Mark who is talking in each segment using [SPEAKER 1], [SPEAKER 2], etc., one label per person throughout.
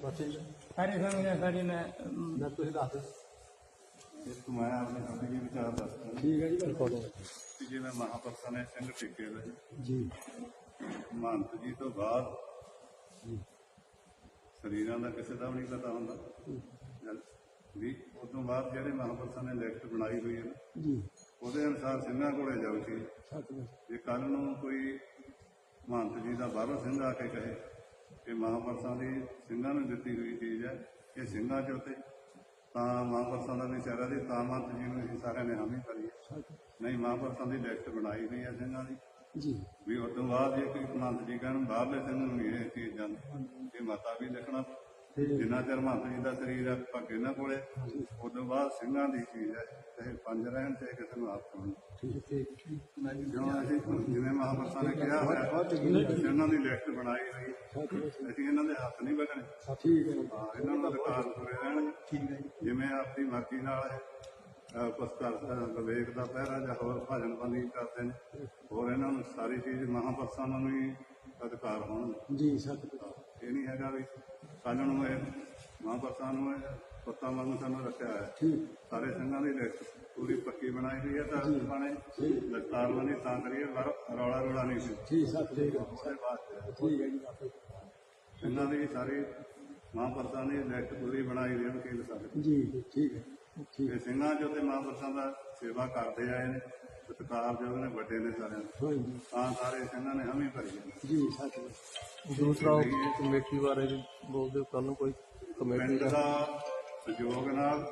[SPEAKER 1] ਸਾਰੇ ਸਮਝਿਆ ਸਾਡੀ ਨੇ
[SPEAKER 2] ਮੈਂ ਤੁਸੀਂ ਦੱਸ ਦਿਓ।
[SPEAKER 3] ਇਸ ਤੋਂ ਮੈਂ ਆਪਣੇ ਆਪਣੇ ਵਿਚਾਰ ਦੱਸਦਾ
[SPEAKER 2] ਠੀਕ ਹੈ ਜੀ ਬਿਲਕੁਲ
[SPEAKER 3] ਕਿ ਜਿਵੇਂ ਮਹਾਪੁਰਸ਼ਾਂ ਨੇ ਸਿੰਘ ਟਿੱਕੇ ਲਏ।
[SPEAKER 2] ਜੀ।
[SPEAKER 3] ਮਹੰਤ ਜੀ ਤੋਂ ਬਾਅਦ ਸਰੀਰਾਂ ਦਾ ਕਿਸੇ ਦਾ ਵੀ ਨਹੀਂ ਪਤਾ ਹੁੰਦਾ। ਵੀ ਉਸ ਤੋਂ ਬਾਅਦ ਜਿਹੜੇ ਮਹਾਪੁਰਸ਼ਾਂ ਨੇ ਲਿਖਤ ਬਣਾਈ ਹੋਈ ਹੈ ਨਾ,
[SPEAKER 2] ਜੀ।
[SPEAKER 3] ਉਹਦੇ ਅਨੁਸਾਰ ਸਿੰਘਾਂ ਕੋਲੇ ਜਾਓ ਸੀ
[SPEAKER 2] ਸਤਿਗੁਰ
[SPEAKER 3] ਜੇ ਕੱਲ ਨੂੰ ਕੋਈ ਮਹੰਤ ਜੀ ਦਾ ਬਾਹਰੋਂ ਸਿੰਘ ਆ ਕੇ ਕਹੇ ਕਿ ਮਹਾਪੁਰਸ਼ਾਂ ਦੀ ਸਿੰਘਾਂ ਨੂੰ ਦਿੱਤੀ ਹੋਈ ਚੀਜ਼ ਹੈ ਇਹ ਸਿੰਘਾਂ ਚ ਉਤੇ। ਤਾਂ ਮਹਾਪੁਰਸ਼ਾਂ ਦਾ ਵਿਚਾਰਾ ਦੀ ਤਾਂ ਮਹੰਤ ਜੀ ਨੂੰ ਅਸੀਂ ਸਾਰਿਆਂ ਨੇ ਹਾਮੀ ਭਰੀ ਨਹੀਂ ਮਹਾਪੁਰਸ਼ਾਂ ਦੀ ਲਿਖਤ ਬਣਾਈ ਹੋਈ ਹੈ ਸਿੰਘਾਂ ਦੀ।
[SPEAKER 2] ਜੀ।
[SPEAKER 3] ਵੀ ਉਸ ਤੋਂ ਬਾਅਦ ਜੇ ਕੋਈ ਮਹੰਤ ਜੀ ਕਹਿਣ ਬਾਹਰਲੇ ਸਿੰਘ ਨੂੰ ਇਹ ਚੀਜ਼ ਜਾਂਦੀ। ਇਹ ਮਾਤਾ ਵੀ ਲਿਖਣਾ। ਜਿੰਨਾ ਚਿਰ ਮਹੰਤ ਜੀ ਦਾ ਸਰੀਰ ਹੈ ਭਾਗੇ ਨਾ ਕੋਲੇ ਤੋਂ ਬਾਅਦ ਸਿੰਘਾਂ ਦੀ ਚੀਜ਼ ਹੈ ਚਾਹੇ ਪੰਜ ਰਹਿਣ ਚਾਹੇ ਕਿਸੇ ਨੂੰ ਆਪ
[SPEAKER 2] ਹੈ
[SPEAKER 3] ਜਿਉਂ ਅਸੀਂ ਜਿਵੇਂ ਮਹਾਂਪੁਰਸ਼ਾਂ ਨੇ ਕਿਹਾ ਹੋਇਆ ਕਿ ਉਹਨਾਂ ਦੀ ਲਿਖਤ ਬਣਾਈ ਹੋਈ ਅਸੀਂ ਇਹਨਾਂ ਦੇ ਹੱਥ ਨਹੀਂ
[SPEAKER 2] ਠੀਕ ਹੈ।
[SPEAKER 3] ਹਾਂ, ਇਹਨਾਂ ਨੂੰ ਅਧਿਕਾਰ ਪੂਰੇ
[SPEAKER 2] ਠੀਕ ਹੈ ਜੀ।
[SPEAKER 3] ਜਿਵੇਂ ਆਪਣੀ ਮਰਜ਼ੀ ਨਾਲ ਕੁਛ ਕਰ ਵਿਵੇਕ ਦਾ ਪਹਿਰਾ ਜਾਂ ਹੋਰ ਭਜਨ ਬੰਦੀ ਕਰਦੇ ਨੇ ਹੋਰ ਇਹਨਾਂ ਨੂੰ ਸਾਰੀ ਚੀਜ਼ ਮਹਾਂਪੁਰਸ਼ਾਂ ਨੂੰ ਹੀ ਅਧਿਕਾਰ ਹੋਣਗੇ।
[SPEAKER 2] ਜੀ ਸਤਿਗੁਰ
[SPEAKER 3] ਇਹ ਨਹੀਂ ਹੈਗਾ ਵੀ ਕੱਲ੍ਹ ਨੂੰ ਇਹ ਮਹਾਂਪੁਰਸ਼ਾਂ ਨੂੰ ਇਹ ਪੱਤਾ ਵਾਂਗੂ ਸਾਨੂੰ ਰੱਖਿਆ ਹੈ
[SPEAKER 2] ਠੀਕ।
[SPEAKER 3] ਸਾਰੇ ਸਿੰਘਾਂ ਦੀ ਲਿਖਤ ਪੂਰੀ ਪੱਕੀ ਬਣਾਈ ਹੋਈ ਹੈ ਤਾਂ ਪਾਣੇ ਦਸਤਾਰ ਬੰਦੀ ਤਾਂ ਕਰੀਏ ਪਰ ਰੌਲਾ ਰੌਲਾ ਨਹੀਂ ਸੀ।
[SPEAKER 2] ਠੀਕ ਸਤਿਗੁਰ
[SPEAKER 3] ਉਹਦੇ ਬਾਅਦ
[SPEAKER 2] ਠੀਕ ਹੈ ਜੀ
[SPEAKER 3] ਇਹਨਾਂ ਦੀ ਸਾਰੀ ਮਹਾਂਪੁਰਸ਼ਾਂ ਦੀ ਲਿਖਤ ਪੂਰੀ ਬਣਾਈ ਹੋਈ ਹੈ ਵਕੀਲ ਸਾਹਿਬ।
[SPEAKER 2] ਜੀ ਠੀਕ ਹੈ। ਠੀਕ
[SPEAKER 3] ਤੇ ਸਿੰਘਾਂ ਜੋ ਤੇ ਮਹਾਂਪੁਰਸ਼ਾਂ ਦਾ ਸੇਵਾ ਕਰਦੇ ਆਏ ਨੇ। ਸਤਿਕਾਰ ਜੋ ਨੇ ਵੱਡੇ ਨੇ ਸਾਰਿਆਂ ਤਾਂ ਸਾਰੇ ਸਿੰਘਾਂ ਨੇ ਹਮੀ ਭਰੀ ਹੈ
[SPEAKER 2] ਜੀ ਸਤਿਗੁਰ
[SPEAKER 4] ਦੂਸਰਾ ਕਮੇਟੀ ਬਾਰੇ ਵੀ ਬੋਲਦੇ ਕੱਲ ਨੂੰ ਕੋਈ ਕਮੇਟੀ
[SPEAKER 3] ਪਿੰਡ ਦਾ ਸਹਿਯੋਗ ਨਾਲ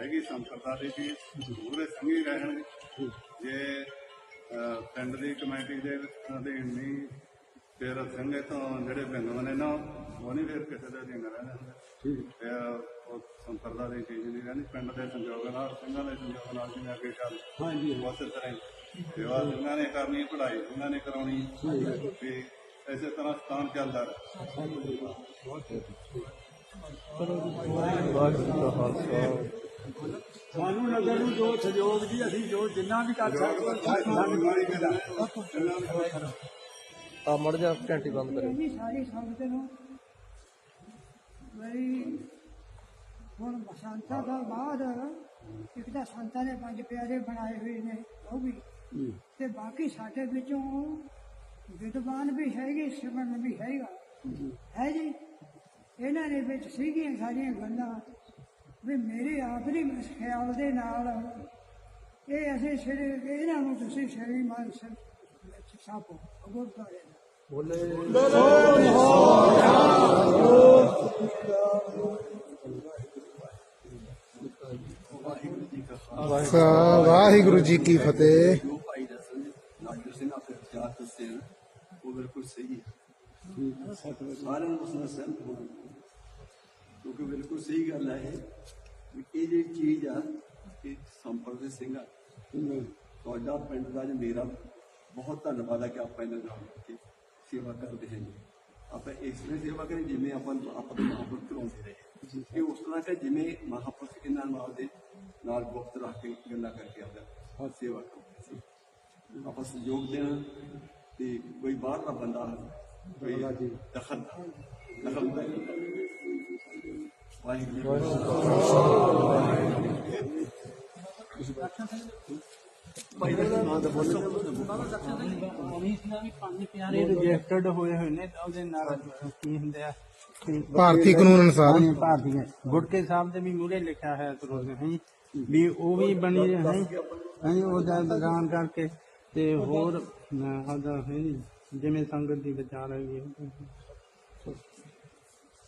[SPEAKER 3] ਹੈਗੀ ਸੰਪਰਦਾ ਦੀ ਵੀ ਪੂਰੇ ਸੰਗੀ ਰਹਿਣਗੇ ਜੇ। ਅਹ, ਪਿੰਡ ਦੀ ਕਮੇਟੀ ਦੇ ਅਧੀਨ ਨਹੀਂ ਫਿਰ ਸਿੰਘ ਤੋਂ ਜਿਹੜੇ ਬਿੰਦੂ ਨੇ ਨਾ ਉਹ ਨਹੀਂ ਫਿਰ ਕਿਸੇ ਦੇ ਅਧੀਨ ਰਹਿਣਾ
[SPEAKER 2] ਠੀਕ
[SPEAKER 3] ਫਿਰ ਉਹ ਸੰਪਰਦਾ ਦੀ ਚੀਜ਼ ਨਹੀਂ ਰਹਿਣੀ। ਪਿੰਡ ਦੇ ਸੰਯੋਗ ਨਾਲ ਸਿੰਘਾਂ ਦੇ ਸੰਯੋਗ ਨਾਲ ਜਿਵੇਂ ਅੱਗੇ ਚੱਲ
[SPEAKER 2] ਹਾਂ ਜੀ
[SPEAKER 3] ਉਸੇ ਤਰ੍ਹਾਂ ਹੀ। ਸੇਵਾ ਸਿੰਘਾਂ ਨੇ ਕਰਨੀ ਪੜ੍ਹਾਈ ਸਿੰਘਾਂ ਨੇ ਕਰਾਉਣੀ। ਤੇ ਇਸੇ ਤਰ੍ਹਾਂ ਸਥਾਨ ਚੱਲਦਾ ਰਹੇ।
[SPEAKER 4] ਵਾਹਿਗੁਰੂ ਜੀ ਕਾ ਖਾਲਸਾ।
[SPEAKER 2] ਸਾਨੂੰ ਨਗਰ ਨੂੰ ਜੋ ਸਹਿਯੋਗ ਜੀ ਅਸੀਂ ਜੋ ਜਿੰਨਾ ਵੀ ਕਰ ਸਕਦੇ
[SPEAKER 4] ਆ ਮੜ ਜਾ ਘੰਟੀ ਬੰਦ ਕਰੇ
[SPEAKER 5] ਜੀ ਸਾਰੀ ਸੰਗਤ ਨੂੰ ਹੁਣ ਬਸੰਤਾਂ ਤੋਂ ਬਾਅਦ ਇੱਕ ਤਾਂ ਸੰਤਾਂ ਨੇ ਪੰਜ ਪਿਆਰੇ ਬਣਾਏ ਹੋਏ ਨੇ ਉਹ ਵੀ। ਤੇ ਬਾਕੀ ਸਾਡੇ ਵਿੱਚੋਂ ਵਿਦਵਾਨ ਵੀ ਹੈਗੇ ਸਿਮਰਨ ਵੀ ਹੈਗਾ। ਹੈ ਜੀ। ਇਹਨਾਂ ਦੇ ਵਿੱਚ ਸੀਗੀਆਂ ਸਾਰੀਆਂ ਗੱਲਾਂ ਵੀ ਮੇਰੇ ਆਖਰੀ ਖਿਆਲ ਦੇ ਨਾਲ ਇਹ ਅਸੀਂ ਸਿਰ ਇਹਨਾਂ ਨੂੰ ਤੁਸੀਂ ਸ਼੍ਰੀਮਾਨ ਸਾਪੋ ਗੁਰਦੁਆਰੇ ਦਾ।
[SPEAKER 4] ਬੋਲੇ।
[SPEAKER 6] ਵਾਹਿਗੁਰੂ ਜੀ ਕੀ ਫਤਿਹ
[SPEAKER 7] ਜੋ ਭਾਈ ਦੱਸਣ ਨਾਜਰ ਸਿੰਘ ਆਪਣੇ ਵਿਚਾਰ ਦੱਸੇ ਨੇ, ਉਹ ਬਿਲਕੁਲ ਸਹੀ ਹੈ ਸਾਰਿਆਂ ਨੂੰ ਉਸਨੇ ਸਹਿਮਤ ਹੋਣਾ ਕਿਉਂਕਿ ਬਿਲਕੁਲ ਸਹੀ ਗੱਲ ਹੈ ਇਹ ਵੀ ਇਹ ਜਿਹੜੀ ਚੀਜ਼ ਆ ਇਹ ਸੰਪਰਕ ਸਿੰਘ ਆ ਤੁਹਾਡਾ ਪਿੰਡ ਦਾ ਜੋ ਮੇਰਾ ਬਹੁਤ ਧੰਨਵਾਦ ਹੈ ਕਿ ਆਪਾਂ ਇਹਨਾਂ ਨਾਲ ਮਿਲ ਕੇ ਸੇਵਾ ਕਰਦੇ ਹਾਂ ਜੀ ਆਪਾਂ ਇਸ ਤਰ੍ਹਾਂ ਸੇਵਾ ਕਰੀ ਜਿਵੇਂ ਆਪਾਂ ਆਪਾਂ ਦੇ ਮਹਾਂਪੁਰਖ ਕਰਾਉਂਦੇ ਰਹੇ। ਇਹ ਉਸ ਤਰ੍ਹਾਂ ਕਿ ਜਿਵੇਂ ਮਹਾਂਪੁਰਖ ਇਹਨਾਂ ਨਾਲ ਦੇ ਨਾਲ ਗੁਪਤ ਰੱਖ ਕੇ ਗੱਲਾਂ ਕਰਕੇ ਆਪਦਾ ਸੇਵਾ ਕਰਦੇ ਸੀ ਆਪਾਂ ਸਹਿਯੋਗ ਦੇਣਾ ਤੇ ਕੋਈ ਬਾਹਰ ਦਾ ਬੰਦਾ ਕੋਈ ਦਖਲ ਦਖਲ ਵਾਹਿਗੁਰੂ
[SPEAKER 1] ਮਨੀਸ਼ ਹੋਏ ਹੋਏ ਨੇ ਉਹਦੇ ਨਾਲ ਕੀ ਹੁੰਦੇ ਆ?
[SPEAKER 6] ਭਾਰਤੀ ਕਾਨੂੰਨ ਅਨੁਸਾਰ।
[SPEAKER 1] ਹਾਂ, ਭਾਰਤੀ। ਹੈ ਗੁਟਕੇ ਸਾਹਿਬ ਦੇ ਵੀ ਮੂਰੇ ਲਿਖਿਆ ਹੈ ਸਰੋਜ ਹੈ ਵੀ ਉਹ ਵੀ ਬਣੀ ਹੈ ਹੈ ਉਹਦਾ ਬਗਾਨ ਕਰਕੇ ਤੇ ਹੋਰ ਆਦਾ ਹੈ ਜਿਵੇਂ ਸੰਗਤ ਦੀ ਵਿਚਾਰ ਹੈ।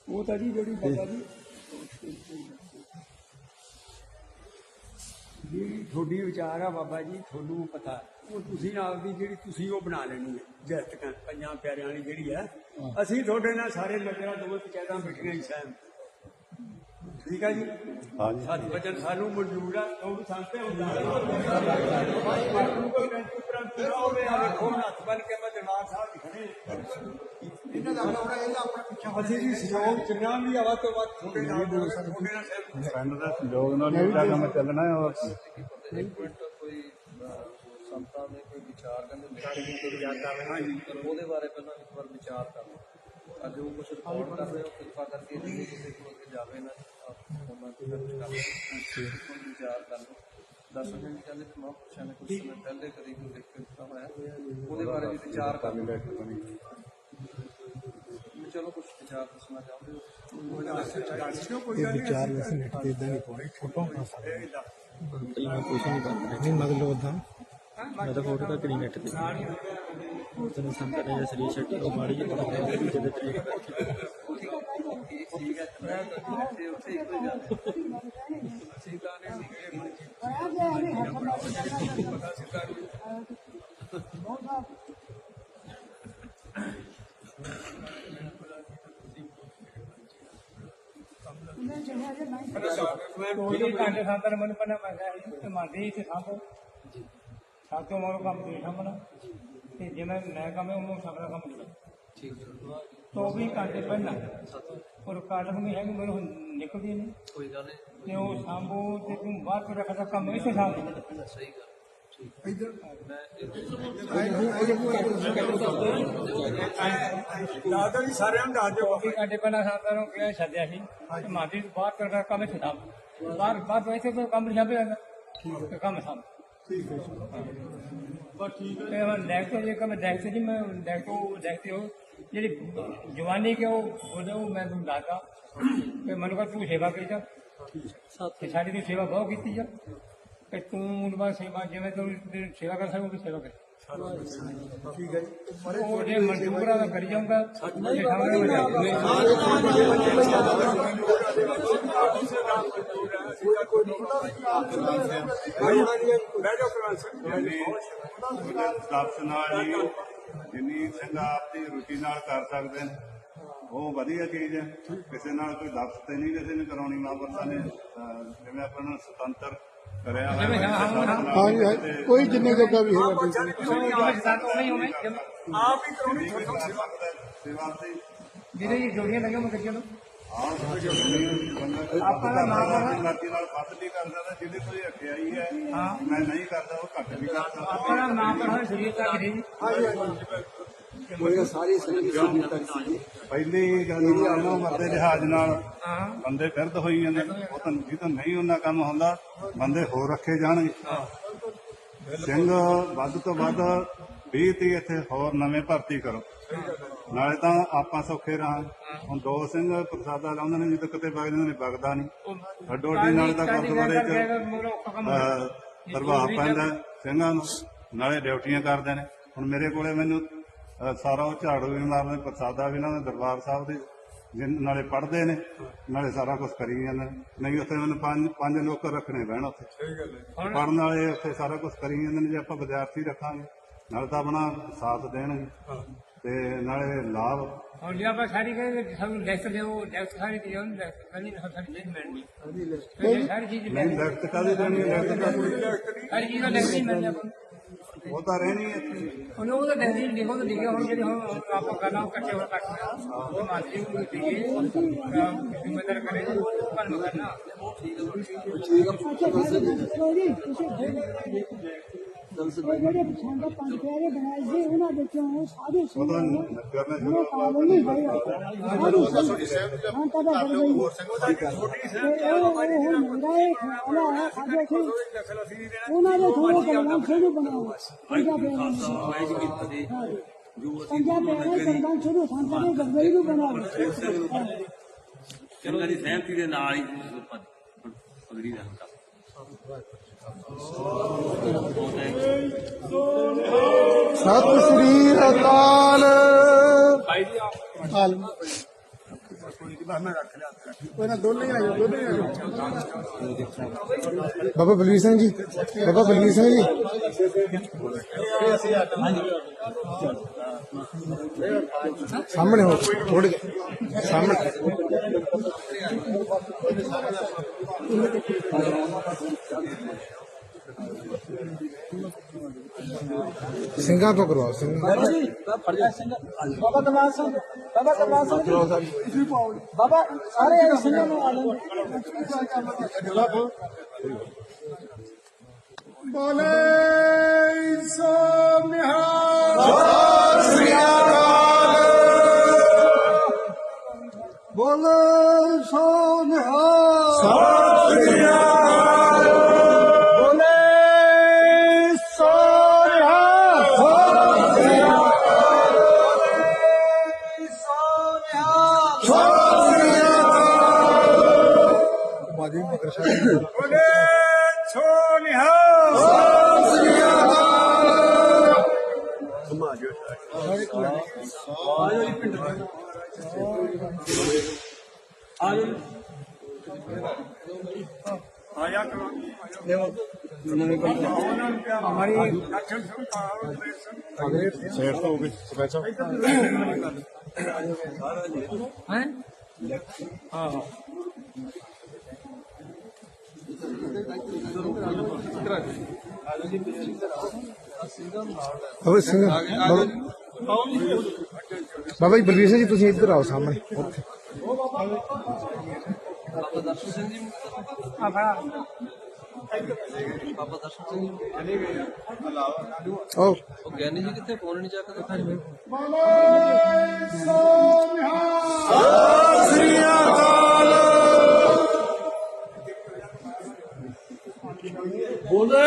[SPEAKER 2] ਉਹ ਤਾਂ ਜੀ ਜਿਹੜੀ ਬਾਬਾ ਜੀ ਜਿਹੜੀ ਤੁਹਾਡੀ ਵਿਚਾਰ ਆ ਬਾਬਾ ਜੀ ਤੁਹਾਨੂੰ ਪਤਾ। ਉਹ ਤੁਸੀਂ ਨਾਲ ਦੀ ਜਿਹੜੀ ਤੁਸੀਂ ਉਹ ਬਣਾ ਲੈਣੀ ਹੈ ਜਸਟਕਾਂ ਪੰਜਾਂ ਪਿਆਰਿਆਂ ਵਾਲੀ ਜਿਹੜੀ ਹੈ। ਅਸੀਂ ਤੁਹਾਡੇ ਨਾਲ ਸਾਰੇ ਲੱਗਿਆ ਦੋਵੇਂ ਪੰਚਾਇਤਾਂ ਬੈਠੀਆਂ ਹੀ ਸਹਿਮ। ਠੀਕ ਆ ਜੀ?
[SPEAKER 3] ਹਾਂਜੀ।
[SPEAKER 2] ਸਾਡੀ ਵਚਨ ਸਾਨੂੰ ਮਨਜ਼ੂਰ ਆ ਉਹ ਸੰਤੇ ਹੁੰਦਾ ਹੋਵੇ ਆ ਵੇਖੋ ਹੱਥ ਬੰਨ ਕੇ ਮੈਂ ਦਰਬਾਰ ਸਾਹਿਬ ਖੜੇ ਇਹਨਾਂ ਦਾ ਆਪਣਾ ਇਹਦਾ ਆਪਣਾ ਪਿੱਛਾ ਅਸੀਂ ਜੀ ਸਹਿਯੋਗ ਜਿੰਨਾ ਵੀ ਆਵਾ ਤੋਂ ਵੱਧ ਤੁਹਾਡੇ ਨਾਲ ਬੋਲ ਸਕਦੇ। ਸਹਿਮਤ
[SPEAKER 3] ਪਿੰਡ ਦਾ ਸੰਯੋਗ ਨਾਲ ਹੀ ਇਹਦਾ ਕੰਮ ਚੱਲਣਾ ਹੈ ਔਰ
[SPEAKER 4] ਕੋਈ ਸੰਤਾਂ ਦੇ ਕੋਈ ਵਿਚਾਰ ਕਹਿੰਦੇ ਮਿੱਟੀ ਦੀ ਕੋਈ ਜਾਂਦਾ ਹੈ ਉਹਦੇ ਬਾਰੇ ਪਹਿਲਾਂ ਇੱਕ ਵਾਰ ਵਿਚਾਰ ਕਰ ਲਓ। ਅੱਜ ਉਹ ਕੁਝ ਰਿਕਾਰਡ ਕਰ ਰਹੇ ਹੋ ਕਿਰਪਾ ਕਰਕੇ ਜੇ ਕਿਸੇ ਕੋਲ ਅੱਗੇ ਜਾਵੇ ਨਾ ਉਹਨਾਂ ਤੇ ਦਰਜ ਕਰ ਲਓ। ਵਿਚਾਰ ਕਰ ਲਓ। ਦੱਸ ਦਿਨ ਕਹਿੰਦੇ ਕਿ ਮਹਾਂਪੁਰਸ਼ਾਂ ਨੇ ਕੁਝ ਸਮੇਂ ਪਹਿਲੇ ਕਦੀ ਕੋਈ ਲਿਖ ਕੇ ਦਿੱਤਾ ਹੋਇਆ। ਉਹਦੇ ਬਾਰੇ ਵੀ ਵਿਚਾਰ ਕਰ ਲਓ। ਚਲੋ ਕੁਝ ਵਿਚਾਰ ਦੱਸਣਾ ਚਾਹੁੰਦੇ ਹੋ।
[SPEAKER 2] ਇਹ ਵਿਚਾਰ ਵੈਸੇ ਨੈਟ ਤੇ ਇਦਾਂ ਨਹੀਂ ਪਾਉਣੇ ਫੋਟੋ ਬਣਾ ਸਕਦੇ ਨਹੀਂ ਮਤਲਬ ਉਦਾਂ
[SPEAKER 8] ਮੈਂ ਤਾਂ ਫੋਟੋ ਤੱਕ ਨਹੀਂ ਨੈਟ ਤੇ ਤੈਨੂੰ ਸੰਤਰੇ ਜਾਂ ਸ੍ਰੀ ਸ਼ੱਟੀ ਉਹ ਮਾੜੀ ਜਿਹੀ ਤਰ੍ਹਾਂ ਦੇ ਜਿਹਦੇ ਤਰੀਕ
[SPEAKER 4] ਠੀਕ ਹੈ ਮੈਂ ਤਾਂ ਉੱਥੇ ਉੱਥੇ ਇੱਕ ਹੀ ਗੱਲ ਅਸੀਂ ਤਾਂ ਨਹੀਂ ਸੀਗੇ
[SPEAKER 5] ਕਰਾ ਗਿਆ ਨਹੀਂ ਹੱਥ ਬਹੁਤ ਉਹਨੇ ਜਿਹੜਾ ਜੇ ਮੈਂ
[SPEAKER 9] ਕੋਈ ਘੰਟੇ ਸਾਂਤਰ ਮੈਨੂੰ ਪਹਿਲਾਂ ਮੈਂ ਕਿਹਾ ਤੇ ਮੰਨਦੇ ਹੀ ਤੇ ਸਾਂਭੋ ਸਾਤੋਂ ਮੋਰ ਕੰਮ ਦੇ ਸਾਂਭਣਾ ਤੇ ਜੇ ਮੈਂ ਕੰਮ ਉਹਨੂੰ ਸਾਡਾ ਕੰਮ ਨਹੀਂ।
[SPEAKER 4] ਠੀਕ ਹੈ
[SPEAKER 9] 24 ਘੰਟੇ ਪਹਿਲਾਂ। ਔਰ ਕਾਲਮ ਨਹੀਂ ਹੈ ਕਿ ਮੈਨੂੰ ਨਿਕਲਦੀ ਨਹੀਂ।
[SPEAKER 4] ਕੋਈ ਗੱਲ ਨਹੀਂ।
[SPEAKER 9] ਤੇ ਉਹ ਸਾਂਭੋ ਤੇ ਤੂੰ ਬਾਹਰ ਤੋਂ ਰੱਖਦਾ ਕੰਮ ਇਸੇ ਸਾਂਭ।
[SPEAKER 4] ਸਹੀ ਗੱਲ ਠੀਕ ਮੈਂ
[SPEAKER 9] ਦਾਦਾ ਜੀ ਸਾਰਿਆਂ ਨੂੰ ਦੱਸ ਦਿਓ। 24 ਘੰਟੇ ਪਹਿਲਾਂ ਸਾਂਭਾ ਨੂੰ ਕਿਹਾ ਛੱਡਿਆ ਸੀ ਤੇ ਮਾਦੀ ਤੋਂ ਬਾਹਰ ਕਰਦਾ ਕੰਮ ਇਸੇ ਸਾਂਭ ਬਾਹਰ ਬਾਹਰ ਤੋਂ ਇੱਥੇ ਕੋਈ ਕੰਮ ਨਹੀਂ ਸਾਂਭਿਆ ਜਾਂਦਾ ਤੇ ਕੰਮ ਸਾਂਭ। ਠੀਕ ਹੈ ਬਸ ਠੀਕ ਹੈ। ਮੈਂ ਦੇਖ ਤੋਂ ਜੇ ਕੰਮ ਦੇਖ ਤੇ ਜੀ ਮੈਂ ਦੇਖ ਤੋਂ ਦੇਖਤੇ ਹੋ ਜਿਹੜੀ ਜਵਾਨੀ ਕੇ ਉਹ ਉਹਦੇ ਉਹ ਮੈਂ ਤੁਹਾਨੂੰ ਦੱਸਦਾ। ਕਿ ਮੈਨੂੰ ਕਹ ਤੂੰ ਸੇਵਾ ਕਰੀ ਜਾ। ਤੇ ਸਾਡੀ ਦੀ ਸੇਵਾ ਬਹੁਤ ਕੀਤੀ ਜਾ ਕਿ ਤੂੰ ਉਹਨਾਂ ਸੇਵਾ ਜਿਵੇਂ ਤੂੰ ਸੇਵਾ ਕਰ ਸਕੋ ਤੂੰ ਸੇਵਾ ਕਰ ਠੀਕ ਹੈ ਉਹ ਜੇ ਮਨਜ਼ੂਰਾ ਦਾ ਕਰੀ ਜਾਊਗਾ ਹੋ
[SPEAKER 3] ਜਿੰਨੀ ਸਿੰਘ ਆਪ ਦੀ ਰੁਚੀ ਨਾਲ ਕਰ ਸਕਦੇ ਨੇ ਉਹ ਵਧੀਆ ਚੀਜ਼ ਹੈ ਕਿਸੇ ਨਾਲ ਕੋਈ ਦਰਸ ਤੇ ਨਹੀਂ ਕਿਸੇ ਨੇ ਕਰਾਉਣੀ ਮਹਾਂਪੁਰਸ਼ਾਂ ਨੇ ਜਿਵੇਂ ਆਪਾਂ ਨੂੰ ਸੁਤੰਤਰ ਕਰਿਆ ਹੋਇਆ ਹੈ
[SPEAKER 2] ਹਾਂਜੀ ਹਾਂਜੀ। ਕੋਈ ਜਿੰਨੇ ਜੋਗਾ ਵੀ ਹੈਗਾ
[SPEAKER 9] ਆਪ ਹੀ ਕਰਾਉਣੀ
[SPEAKER 3] ਸੇਵਾ ਤੇ
[SPEAKER 9] ਜਿਹਦੇ ਜੀ ਜੋੜੀਆਂ ਲੱਗੀਆਂ ਮੈਂ ਕਰੀਆਂ ਨੂੰ
[SPEAKER 3] ਆਪਾਂ ਦਾ ਨਾਮ ਮਰਜ਼ੀ ਨਾਲ ਵੱਧ ਵੀ ਕਰ ਸਕਦਾ ਜਿਹਦੇ ਕੋਈ ਅਖਿਆਈ ਹੈ ਮੈਂ ਨਹੀਂ ਕਰਦਾ ਉਹ ਘੱਟ ਵੀ ਕਰ ਸਕਦਾ
[SPEAKER 9] ਆਪਣਾ ਨਾਮ ਪਰ ਸਰੀਰ ਤੱਕ ਜੀ।
[SPEAKER 7] ਕੋਈ ਸਾਰੀ ਸੰਗਤ ਸੁਣੀ ਤੱਕ ਸੀ
[SPEAKER 3] ਪਹਿਲੀ ਗੱਲ ਉਹਨਾਂ ਮਰਦੇ ਜਹਾਜ਼ ਨਾਲ
[SPEAKER 9] ਹਾਂ।
[SPEAKER 3] ਬੰਦੇ ਫਿਰਦ ਹੋਈ ਜਾਂਦੇ। ਉਹ ਤਾਂ ਜੀ ਤਾਂ ਨਹੀਂ ਉਹਨਾਂ ਕੰਮ ਹੁੰਦਾ ਬੰਦੇ ਹੋਰ ਰੱਖੇ ਜਾਣਗੇ ਸਿੰਘ ਵੱਧ ਤੋਂ ਵੱਧ 20 30 ਇੱਥੇ ਹੋਰ ਨਵੇਂ ਭਰਤੀ ਕਰੋ। ਨਾਲੇ ਤਾਂ ਆਪਾਂ ਸੌਖੇ ਰਹਾਂ ਹੁਣ ਦੋ ਸਿੰਘ ਪ੍ਰਸਾਦਾ ਲਾਉਂਦੇ ਨੇ ਜਦੋਂ ਕਿਤੇ ਵਗ ਜਾਂਦੇ ਨੇ ਵਗਦਾ ਨਹੀਂ। ਅੱਡੋ ਅੱਡੀ ਨਾਲ ਤਾਂ ਗੁਰਦੁਆਰੇ ਚ ਪ੍ਰਭਾਵ ਪੈਂਦਾ ਹੈ ਸਿੰਘਾਂ ਨੂੰ। ਨਾਲੇ ਡਿਊਟੀਆਂ ਕਰਦੇ ਨੇ। ਹੁਣ ਮੇਰੇ ਕੋਲੇ ਮੈਨੂੰ ਸਾਰਾ ਉਹ ਝਾੜੂ ਵੀ ਮਾਰਦੇ ਪ੍ਰਸਾਦਾ ਵੀ ਇਹਨਾਂ ਦੇ ਦਰਬਾਰ ਸਾਹਿਬ ਦੇ ਜਿਨ- ਨਾਲੇ ਪੜ੍ਹਦੇ ਨੇ ਨਾਲੇ ਸਾਰਾ ਕੁਝ ਕਰੀ ਜਾਂਦੇ ਨੇ। ਨਹੀਂ ਉੱਥੇ ਮੈਨੂੰ ਪੰਜ ਪੰਜ ਲੋਕ ਰੱਖਣੇ ਪੈਣ ਉੱਥੇ। ਪੜ੍ਹਨ ਵਾਲੇ ਉੱਥੇ ਸਾਰਾ ਕੁਝ ਕਰੀ ਜਾਂਦੇ ਨੇ ਜੇ ਆਪਾਂ ਵਿਦਿਆਰਥੀ ਰੱਖਾਂਗੇ ਨਾਲੇ ਤਾਂ ਆਪਣਾ ਸਾਥ ਦੇਣਗੇ। ਤੇ ਨਾਲੇ ਲਾਭ।
[SPEAKER 9] ਹੁਣ ਜੇ ਆਪਾਂ ਸਾਰੀ ਕਹਿੰਦੇ ਸਾਨੂੰ ਲੈਕਚਰ ਦਿਓ ਲੈਕਚਰ ਸਾਰੀ ਦਿਓ ਲੈਕਚਰ ਸਾਰੀ ਸਾਰੀ ਚੀਜ਼ ਮਿਲਣੀ ਫਿਰ ਸਾਰੀ ਚੀਜ਼
[SPEAKER 3] ਨਹੀਂ
[SPEAKER 9] ਮਿਲਣੀ
[SPEAKER 3] ਲਿਖਤ ਕਾਹਦੀ ਦੇਣੀ? ਹੈ ਲਿਖਤ ਤਾਂ
[SPEAKER 9] ਹੀ ਨੂੰ।
[SPEAKER 3] ਉਹ ਤਾਂ ਰਹਿਣੀ ਹੈ ਇੱਥੇ।
[SPEAKER 9] ਹੁਣ ਉਹਦਾ ਲੈਕਚਰ ਲਿਖੋ ਤਾਂ ਲਿਖਿਆ ਹੁਣ ਜਿਹੜੇ ਹੁਣ ਆਪਾਂ ਕਰਨਾ ਉਹ ਕੱਟੇ ਹੋਣ ਕੱਟ ਉਹ ਮਾਜੀ ਨੂੰ ਦੀਏ ਜ਼ਿੰਮੇਦਾਰ ਕਰੇ ਕੰਮ ਕਰਨਾ।
[SPEAKER 5] ਇਹ ਜਿਹੜੇ ਪਛਾਣ ਪੰਜ ਪਿਆਰੇ ਬਣਾਏ ਸੀ ਉਹਨਾਂ ਵਿੱਚੋਂ ਸਾਧੂ
[SPEAKER 3] ਉਹ
[SPEAKER 5] ਸਿੰਘ
[SPEAKER 3] ਤਾਂ ਨਗਰ ਨੇ
[SPEAKER 5] ਉਹ ਕਾਬਲ ਨਹੀਂ ਹੋਏ। ਸਾਧੂ ਸਿੰਘ ਹਾਂ ਤਾਂ ਬੜ ਗਈ। ਤੇ ਉਹ ਉਹ ਮੇਰਾ ਇਹ ਖਿਆਲ ਹੈ ਸਾਡੇ ਸੀ ਉਹਨਾਂ ਦੇ ਥੋੜੇ ਕਲਮਾਂ ਸ਼ੁਰੂ ਬਣਾਓ ਪੰਜਾ ਪਿਆਰੇ ਪੰਜਾ ਪਿਆਰੇ ਕਲਮਾਂ ਸ਼ੁਰੂ ਸੰਤਾਂ ਦੇ ਗਰਬਈ ਨੂੰ ਬਣਾਓ
[SPEAKER 8] ਚੰਗਾ ਦੀ ਸਹਿਮਤੀ ਦੇ ਨਾਲ ਹੀ ਪਗੜੀ ਦਾ ਹੁੰਦਾ
[SPEAKER 2] ਸਤਿ ਸ੍ਰੀ ਅਕਾਲ। ਆਲਮ ਉਹਨਾਂ ਦੋਨੇ ਆਇਓ ਦੋਨੇ ਆਇਓ ਬਾਬਾ ਬਲਵੀਰ ਸਿੰਘ ਜੀ, ਬਾਬਾ ਬਲਵੀਰ ਸਿੰਘ ਜੀ। ਸਾਹਮਣੇ ਹੋ ਥੋੜੇ ਸਾਹਮਣੇ। ਸਿੰਘਾਂ ਤੋਂ ਕਰਵਾਓ ਸਿੰਘ।
[SPEAKER 5] ਬਾਬਾ ਕਮਾਲ ਸਿੰਘ। ਬਾਬਾ ਕਮਾਲ ਸਿੰਘ ਪਾਓ। ਬਾਬਾ ਸਾਰੇ ਸਿੰਘਾਂ ਨੂੰ ਆ
[SPEAKER 2] ਬੋਲੇ ਸੋ
[SPEAKER 6] ਬਾਜੀ ਮਕਰ ਸਾਹਿਬ
[SPEAKER 2] ਬੋਲੇ ਸੋਨਿਹਾ ਆਇਆ ਕਰੋ ਹਮਾਰੀ ਅਕਸ਼ਰ ਸੰਤਾਨ
[SPEAKER 6] ਸ਼ੇਰ ਤੋਂ ਹੋ ਗਈ ਸਪੈਸ਼ਲ ਬਾਬਾ ਸਿੰਘ ਬਾਬਾ ਬਾਬਾ ਜੀ, ਬਲਵੀਰ ਸਿੰਘ ਜੀ, ਤੁਸੀਂ ਇੱਧਰ ਆਓ ਸਾਹਮਣੇ, ਉੱਥੇ।
[SPEAKER 4] ਬਾਬਾ ਦਰਸ਼ਨ ਸਿੰਘ ਜੀ
[SPEAKER 5] ਆ ਫੜਾ
[SPEAKER 4] ਬਾਬਾ ਦਰਸ਼ਨ ਸਿੰਘ ਜੀ
[SPEAKER 6] ਆਓ
[SPEAKER 4] ਉਹ ਗਿਆਨੀ ਜੀ ਕਿੱਥੇ ਫੋਨ ਨਹੀਂ ਚੱਕਦੇ ਖਾਣੀ
[SPEAKER 2] ਬੋਲੇ